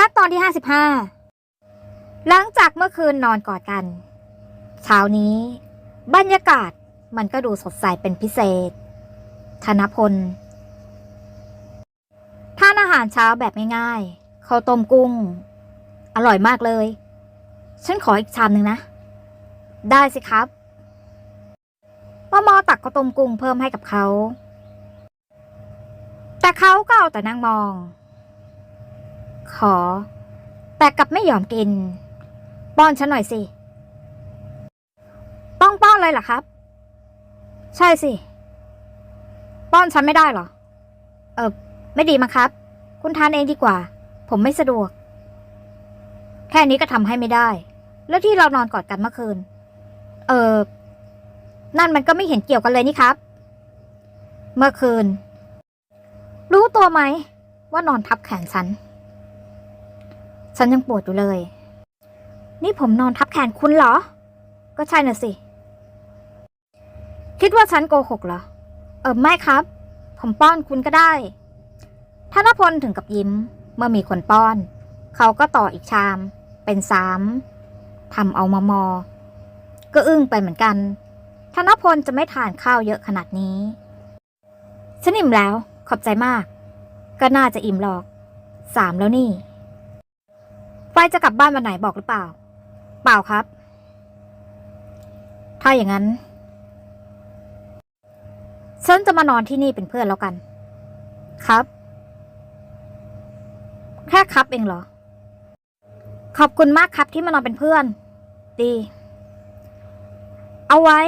รักตอนที่ห้าสิบห้าหลังจากเมื่อคืนนอนกอดกัน เช้านี้ บรรยากาศมันก็ดูสดใสเป็นพิเศษ ธนพลทานอาหารเช้าแบบง่ายๆข้าวต้มกุ้ง อร่อยมากเลย ฉันขออีกชามหนึ่งนะ ได้สิครับมอมอตักข้าวต้มกุ้งเพิ่มให้กับเขา แต่เขาก็เอาแต่นั่งมอง ขอ แต่กลับไม่ยอมกิน ป้อนฉันหน่อยสิ ต้องป้อนเลยเหรอครับ ใช่สิ ป้อนฉันไม่ได้เหรอ เออไม่ดีมั้งครับ คุณทานเองดีกว่า ผมไม่สะดวก แค่นี้ก็ทำให้ไม่ได้ แล้วที่เรานอนกอดกันเมื่อคืน เออนั่นมันก็ไม่เห็นเกี่ยวกันเลยนี่ครับ เมื่อคืน รู้ตัวไหมว่านอนทับแขนฉัน ฉันยังปวดอยู่เลย นี่ผมนอนทับแขนคุณเหรอ ก็ใช่น่ะสิ คิดว่าฉันโกหกเหรอ เออไม่ครับ ผมป้อนคุณก็ได้ธนพลถึงกับยิ้ม เมื่อมีคนป้อน เขาก็ต่ออีกชาม เป็นสามทำเอามามอ ก็อึ้งไปเหมือนกันธนพลจะไม่ทานข้าวเยอะขนาดนี้ ฉันอิ่มแล้ว ขอบใจมาก ก็น่าจะอิ่มหรอก สามแล้วนี่ ไฟจะกลับบ้านวันไหนบอกหรือเปล่า เปล่าครับ ถ้าอย่างนั้น ฉันจะมานอนที่นี่เป็นเพื่อนแล้วกัน ครับ แค่ครับเองเหรอ ขอบคุณมากครับที่มานอนเป็นเพื่อน ดี เอาไว้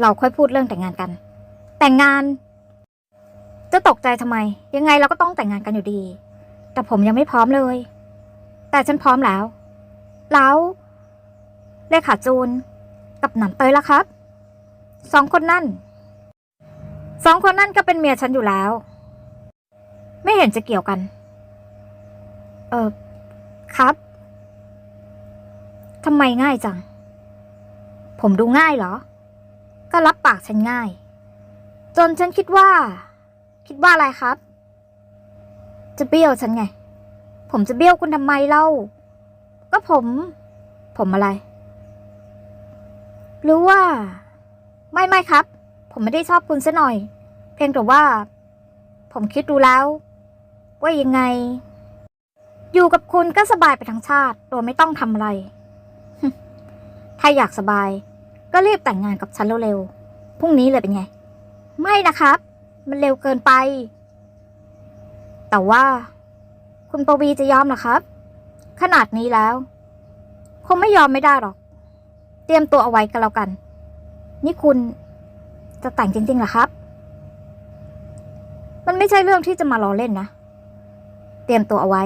เราค่อยพูดเรื่องแต่งงานกัน แต่งงาน จะตกใจทำไม ยังไงเราก็ต้องแต่งงานกันอยู่ดี แต่ผมยังไม่พร้อมเลย แต่ฉันพร้อมแล้ว แล้วเลขาจูน กับหนำเตยล่ะครับ สองคนนั่น สองคนนั่นก็เป็นเมียฉันอยู่แล้ว ไม่เห็นจะเกี่ยวกัน เออครับทำไมง่ายจัง ผมดูง่ายเหรอ ก็รับปากฉันง่าย จนฉันคิดว่า คิดว่าอะไรครับ จะเบี้ยวฉันไง ผมจะเบี้ยวคุณทำไมเล่า ก็ผม ผมอะไร หรือว่า ไม่ไม่ครับ ผมไม่ได้ชอบคุณซะหน่อย เพียงแต่ว่า ผมคิดดูแล้ว ว่ายังไง อยู่กับคุณก็สบายไปทั้งชาติ โดยไม่ต้องทำอะไร ถ้าอยากสบาย ก็รีบแต่งงานกับฉันเร็วๆพรุ่งนี้เลยเป็นไง ไม่นะครับ มันเร็วเกินไป แต่ว่า คุณปวีจะยอมเหรอครับ ขนาดนี้แล้ว คงไม่ยอมไม่ได้หรอก เตรียมตัวเอาไว้กันแล้วกัน นี่คุณจะแต่งจริงๆเหรอครับ มันไม่ใช่เรื่องที่จะมาล้อเล่นนะ เตรียมตัวเอาไว้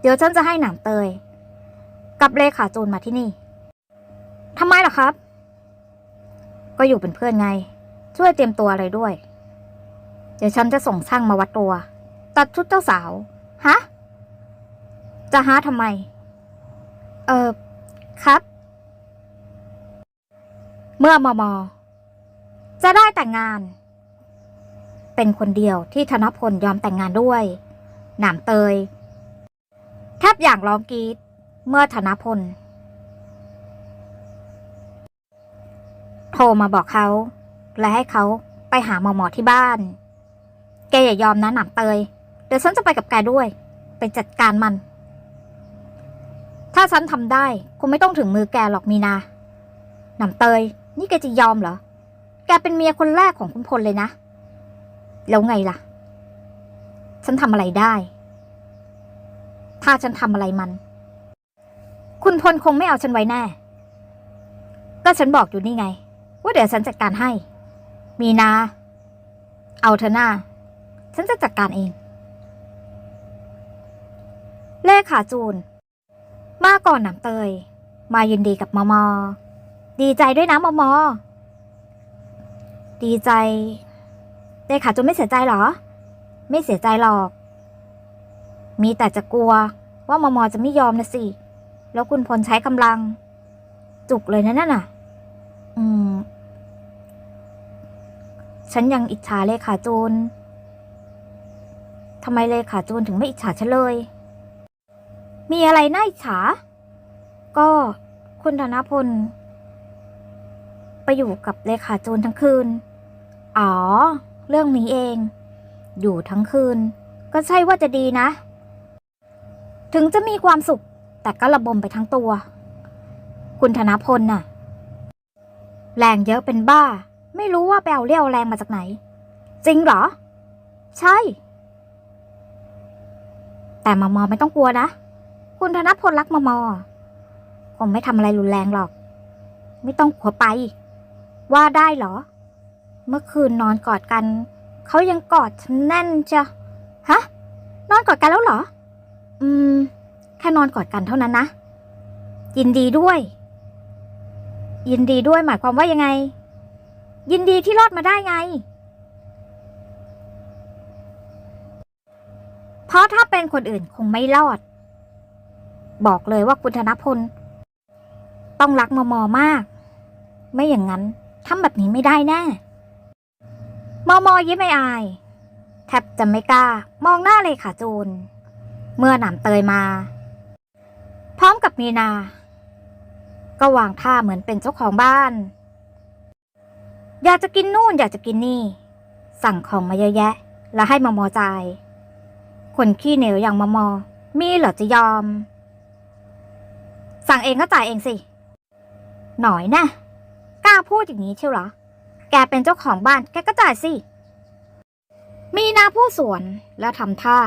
เดี๋ยวฉันจะให้หนามเตย กับเลขาจูนมาที่นี่ทำไมล่ะครับ ก็อยู่เป็นเพื่อนไง ช่วยเตรียมตัวอะไรด้วย เดี๋ยวฉันจะส่งช่างมาวัดตัว ตัดชุดเจ้าสาว จะหาทำไม เออครับ เมื่อมอมอจะได้แต่งงาน เป็นคนเดียวที่ธนพลยอมแต่งงานด้วย หนามเตย แทบอย่างร้องกรีดเมื่อธนพล โทรมาบอกเขา และให้เขาไปหาหมอหมอที่บ้าน แกอย่ายอมนะหนามเตย เดี๋ยวฉันจะไปกับแกด้วย ไปจัดการมัน ถ้าฉันทำได้คงไม่ต้องถึงมือแกหรอกมีนาหนำเตย นี่แกจะยอมเหรอ แกเป็นเมียคนแรกของคุณพลเลยนะ แล้วไงล่ะ ฉันทำอะไรได้ ถ้าฉันทำอะไรมัน คุณพลคงไม่เอาฉันไว้แน่ ก็ฉันบอกอยู่นี่ไง ว่าเดี๋ยวฉันจัดการให้ มีนา เอาเธอหน้า ฉันจะจัดการเอง เลขาจูน มาก่อนหนำเตย มายินดีกับมอมอ ดีใจด้วยนะมอมอ ดีใจเลขาจนไม่เสียใจเหรอ ไม่เสียใจหรอก มีแต่จะกลัวว่ามอมอจะไม่ยอมนะสิ แล้วคุณพลใช้กำลัง จุกเลยนะนั่นน่ะ อืม ฉันยังอิจฉาเลขาจูนทำไมเลขาจูนถึงไม่อิจฉาฉันเลย มีอะไรน่าอิจฉา ก็คุณธนพล ไปอยู่กับเลขาจูนทั้งคืน อ๋อ เรื่องนี้เอง อยู่ทั้งคืน ก็ใช่ว่าจะดีนะ ถึงจะมีความสุข แต่ก็ระบมไปทั้งตัว คุณธนพลน่ะ แรงเยอะเป็นบ้า ไม่รู้ว่าไปเอาเรี่ยวแรงมาจากไหน จริงเหรอ ใช่ แต่มามอไม่ต้องกลัวนะ คุณธนพลรักมมอคงไม่ทำอะไรรุนแรงหรอก ไม่ต้องกลัวไป ว่าได้เหรอ เมื่อคืนนอนกอดกัน เขายังกอดฉันแน่นจ้ะฮะ นอนกอดกันแล้วเหรอ อืม แค่นอนกอดกันเท่านั้นนะ ยินดีด้วย ยินดีด้วยหมายความว่ายังไง ยินดีที่รอดมาได้ไงเพราะถ้าเป็นคนอื่นคงไม่รอด บอกเลยว่าคุณธนพล ต้องรักมอมอมาก ไม่อย่างนั้นทำแบบนี้ไม่ได้แน่มอมอยิ้มไม่อายแทบจะไม่กล้า มองหน้าเลยค่ะจูน เมื่อหนำเตยมา พร้อมกับมีนา ก็วางท่าเหมือนเป็นเจ้าของบ้าน อยากจะกินนู่นอยากจะกินนี่ สั่งของมาเยอะแยะ แล้วให้มอมอจ่ายคนขี้เหนียวอย่างมอมอมีเหรอจะยอม สั่งเองก็จ่ายเองสิ หน่อยนะกล้าพูดอย่างนี้เชียวเหรอ แกเป็นเจ้าของบ้าน แกก็จ่ายสิ มีนาผู้สวนแล้วทำท่า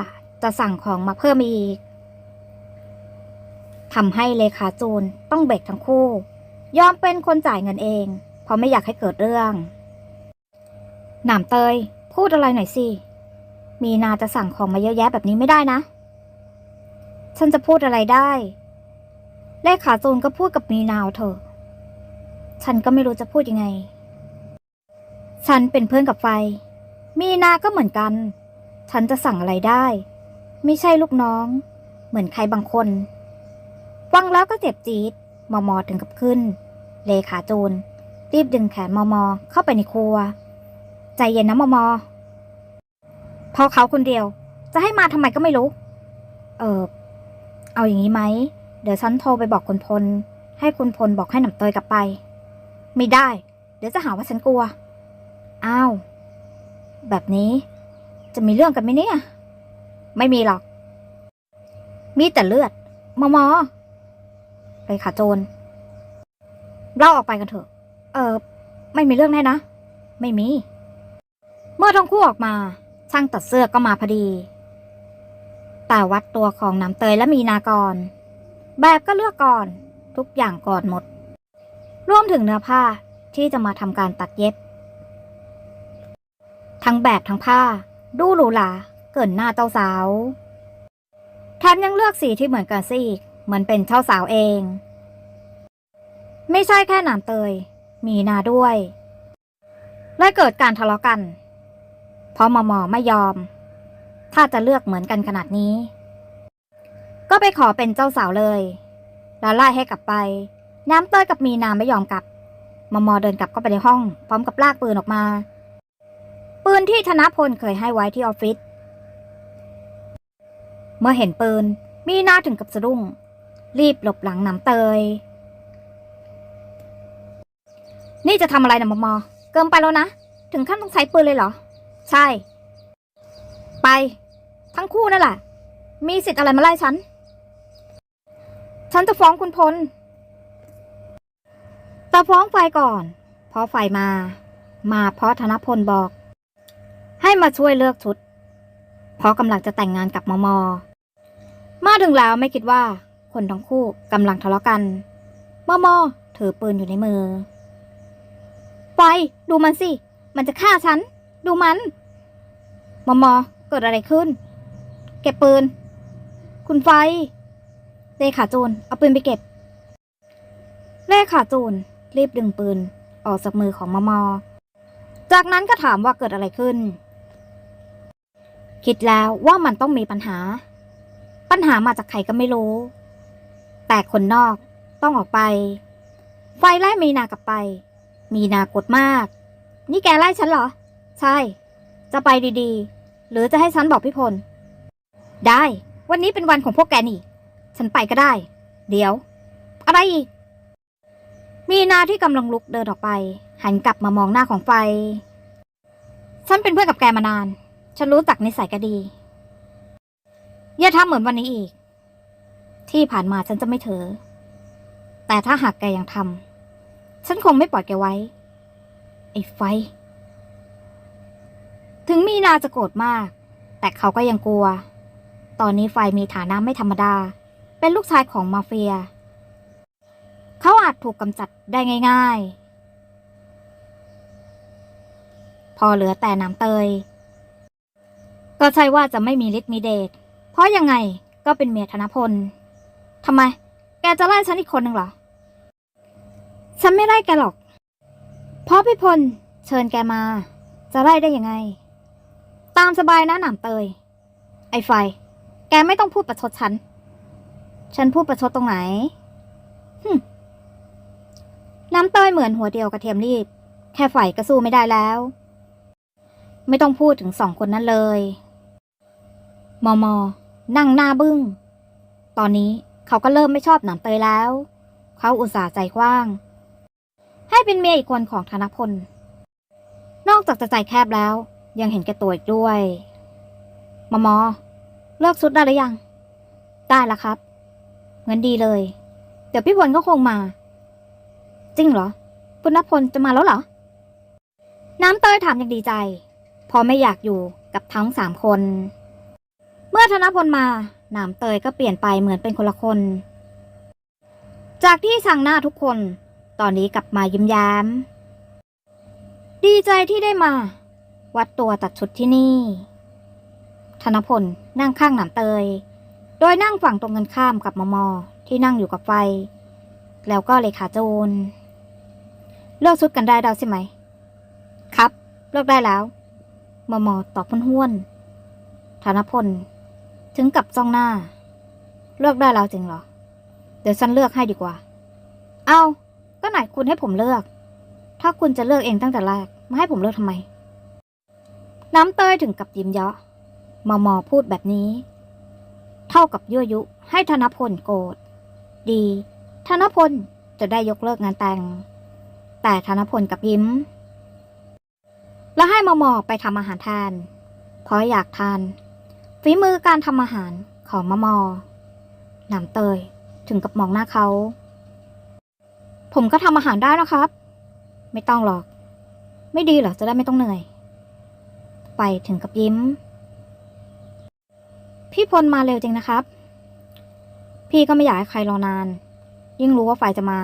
จะสั่งของมาเพิ่มอีกทำให้เลขาจูนต้องเบรกทั้งคู่ ยอมเป็นคนจ่ายเงินเอง เพราะไม่อยากให้เกิดเรื่องหนามเตย พูดอะไรหน่อยสิ มีนาจะสั่งของมาเยอะแยะแบบนี้ไม่ได้นะ ฉันจะพูดอะไรได้ เลขาโจนก็พูดกับมีนาวเถอะฉันก็ไม่รู้จะพูดยังไง ฉันเป็นเพื่อนกับไฟ มีนาก็เหมือนกัน ฉันจะสั่งอะไรได้ ไม่ใช่ลูกน้อง เหมือนใครบางคนฟังแล้วก็เจ็บจี๊ดมอมอถึงกับขึ้น เลขาโจนรีบดึงแขนมอมอเข้าไปในครัว ใจเย็นนะมอมอพอเขาคนเดียว จะให้มาทำไมก็ไม่รู้ เออเอาอย่างนี้ไหม เดี๋ยวฉันโทรไปบอกคุณพล ให้คุณพลบอกให้หนำเตยกลับไป ไม่ได้ เดี๋ยวจะหาว่าฉันกลัว อ้าว แบบนี้ จะมีเรื่องกันไหมเนี่ย ไม่มีหรอก มีแต่เลือด มอมอไปขาโจรเล่าออกไปกันเถอะ เออ ไม่มีเรื่องแน่นะ ไม่มี เมื่อทั้งคู่ออกมา ช่างตัดเสื้อก็มาพอดี แต่วัดตัวของน้ำเตยและมีนากร แบบก็เลือกก่อน ทุกอย่างก่อนหมด รวมถึงเนื้อผ้าที่จะมาทำการตัดเย็บ ทั้งแบบทั้งผ้า ดูหรูหราเกินหน้าเจ้าสาวแถมยังเลือกสีที่เหมือนกันซะอีกเหมือนเป็นเจ้าสาวเอง ไม่ใช่แค่หนามเตย มีนาด้วยเลยเกิดการทะเลาะกัน เพราะมอมอไม่ยอม ถ้าจะเลือกเหมือนกันขนาดนี้ ก็ไปขอเป็นเจ้าสาวเลย แล้วไล่ให้กลับไป น้ำเตยกับมีนาไม่ยอมกลับ มอมอเดินกลับเข้าไปในห้อง พร้อมกับลากปืนออกมา ปืนที่ธนพลเคยให้ไว้ที่ออฟฟิศ เมื่อเห็นปืน มีนาถึงกับสะดุ้ง รีบหลบหลังน้ำเตย นี่จะทำอะไรนะมอมอ เกินไปแล้วนะ ถึงขั้นต้องใช้ปืนเลยเหรอ ใช่ ไป ทั้งคู่นั่นแหละมีสิทธิ์อะไรมาไล่ฉัน ฉันจะฟ้องคุณพลแต่ฟ้องไฟก่อนเพราะไฟมา มาเพราะธนพลบอก ให้มาช่วยเลือกชุด เพราะกำลังจะแต่งงานกับมอมอมาถึงแล้วไม่คิดว่า คนทั้งคู่กำลังทะเลาะกัน มอมอถือปืนอยู่ในมือ ไฟ ดูมันสิ มันจะฆ่าฉัน ดูมัน มอมอเกิดอะไรขึ้น เก็บปืน คุณไฟ เลขาโจรเอาปืนไปเก็บ เลขาโจรรีบดึงปืน ออกจากมือของมมอ จากนั้นก็ถามว่าเกิดอะไรขึ้น คิดแล้วว่ามันต้องมีปัญหา ปัญหามาจากใครก็ไม่รู้ แต่คนนอกต้องออกไป ไฟไล่มีนากลับไป มีนากดมาก นี่แกไล่ฉันเหรอ ใช่ จะไปดีๆ หรือจะให้ฉันบอกพี่พล ได้ วันนี้เป็นวันของพวกแกนี่ ฉันไปก็ได้ เดี๋ยว อะไรอีก มีนาที่กำลังลุกเดินออกไป หันกลับมามองหน้าของไฟ ฉันเป็นเพื่อนกับแกมานาน ฉันรู้จักนิสัยแกดี อย่าทำเหมือนวันนี้อีก ที่ผ่านมาฉันจะไม่เถอ แต่ถ้าหากแกยังทำฉันคงไม่ปล่อยแกไว้ ไอ้ไฟ ถึงมีนาจะโกรธมาก แต่เขาก็ยังกลัว ตอนนี้ไฟมีฐานะไม่ธรรมดา เป็นลูกชายของมาเฟีย เขาอาจถูกกำจัดได้ง่าย ๆ พอเหลือแต่น้ำเตย ก็ใช่ว่าจะไม่มีฤทธิ์มีเดช เพราะยังไงก็เป็นเมียธนพล ทำไม แกจะไล่ฉันอีกคนหนึ่งเหรอ ฉันไม่ไล่แกหรอก เพราะพี่พลเชิญแกมา จะไล่ได้ยังไง ตามสบายนะหนามเตย ไอ้ไฟ แกไม่ต้องพูดประชดฉัน ฉันพูดประชดตรงไหนหึน้ำเตยเหมือนหัวเดียวกระเทียมรีบ แค่ไฟก็สู้ไม่ได้แล้ว ไม่ต้องพูดถึงสองคนนั้นเลย มอมอ นั่งหน้าบึ้ง ตอนนี้เขาก็เริ่มไม่ชอบหนามเตยแล้ว เขาอุตส่าห์ใจกว้าง ให้เป็นเมียอีกคนของธนพล นอกจากจะใจแคบแล้ว ยังเห็นแก่ตัวอีกด้วย มอมอ เลิกซุดได้หรือยัง ได้แล้วครับ งินดีเลย เดี๋ยวพี่พลก็คงมา จริงเหรอคุณนพลจะมาแล้วเหรอ น้ำเตยถามอย่างดีใจเพอไม่อยากอยู่กับทั้งสามคน เมื่อธนพลมาน้ำเตยก็เปลี่ยนไปเหมือนเป็นคนละคน จากที่สั่งหน้าทุกคน ตอนนี้กลับมายิ้มแย้ม ดีใจที่ได้มา วัดตัวตัดชุดที่นี่ ธนพลนั่งข้างหนามเตย ดยนั่งฝั่งตรงกันข้ามกับมอมอที่นั่งอยู่กับไฟ แล้วก็เลขาจูนเลิกชุดกันได้แล้วใช่ไหม ครับ เลิกได้แล้วมอมอตอบห้วนๆธนพล ถึงกับจ้องหน้า เลือกได้แล้วจริงเหรอ เดี๋ยวฉันเลือกให้ดีกว่า เอาก็ไหนคุณให้ผมเลือก ถ้าคุณจะเลือกเองตั้งแต่แรกมาให้ผมเลือกทำไม น้ำเตยถึงกับยิ้มเยาะมอมอพูดแบบนี้ เท่ากับยั่วยุให้ธนพลโกรธ ดี ธนพลจะได้ยกเลิกงานแต่ง แต่ธนพลกับยิ้ม แล้วให้มอมอไปทำอาหารแทนเพราะอยากทานฝีมือการทำอาหารของมะมอหนำเตยถึงกับมองหน้าเขา ผมก็ทำอาหารได้นะครับ ไม่ต้องหรอก ไม่ดีเหรอจะได้ไม่ต้องเหนื่อย ไปถึงกับยิ้ม พี่พลมาเร็วจริงนะครับ พี่ก็ไม่อยากให้ใครรอนาน ยิ่งรู้ว่าฝ่ายจะมา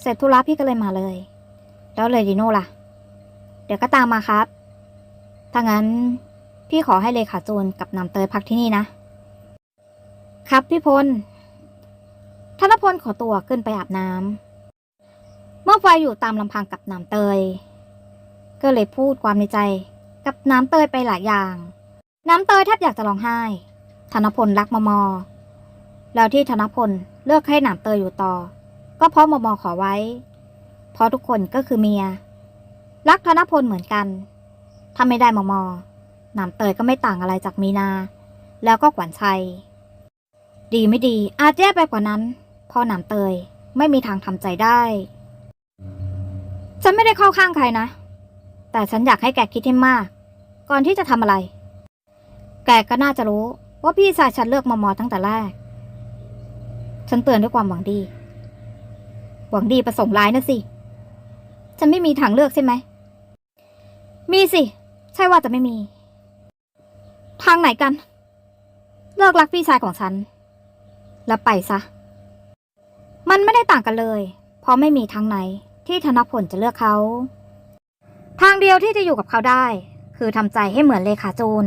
เสร็จธุระพี่ก็เลยมาเลย แล้วเลยดิโน่ล่ะ เดี๋ยวก็ตามมาครับ ถ้างั้นพี่ขอให้เลขาจูนกับนำเตยพักที่นี่นะ ครับพี่พลธนพลขอตัวขึ้นไปอาบน้ำ เมื่อไฟอยู่ตามลำพังกับน้ำเตย ก็เลยพูดความในใจ กับน้ำเตยไปหลายอย่าง น้ำเตยแทบอยากจะร้องไห้ ธนพลรักมอมอ แล้วที่ธนพลเลือกให้หน้ำเตยอยู่ต่อ ก็เพราะมอมอขอไว้ เพราะทุกคนก็คือเมีย รักธนพลเหมือนกัน ถ้าไม่ได้มอมอหน้ำเตยก็ไม่ต่างอะไรจากมีนา แล้วก็ขวัญชัย ดีไม่ดีอาจแย่ไปกว่านั้นเพ่อหนามเตยไม่มีทางทำใจได้ ฉันไม่ได้เข้าข้างใครนะ แต่ฉันอยากให้แกคิดให้มาก ก่อนที่จะทำอะไร แกก็น่าจะรู้ ว่าพี่ชายฉันเลือกมอมอตั้งแต่แรก ฉันเตือนด้วยความหวังดี หวังดีประสงค์ร้ายนะสิ ฉันไม่มีทางเลือกใช่ไหม มีสิ ใช่ว่าจะไม่มี ทางไหนกัน เลิกรักพี่ชายของฉัน แล้วไปซะ มันไม่ได้ต่างกันเลย เพราะไม่มีทางไหนที่ธนพลจะเลือกเขา ทางเดียวที่จะอยู่กับเขาได้ คือทำใจให้เหมือนเลขาจูน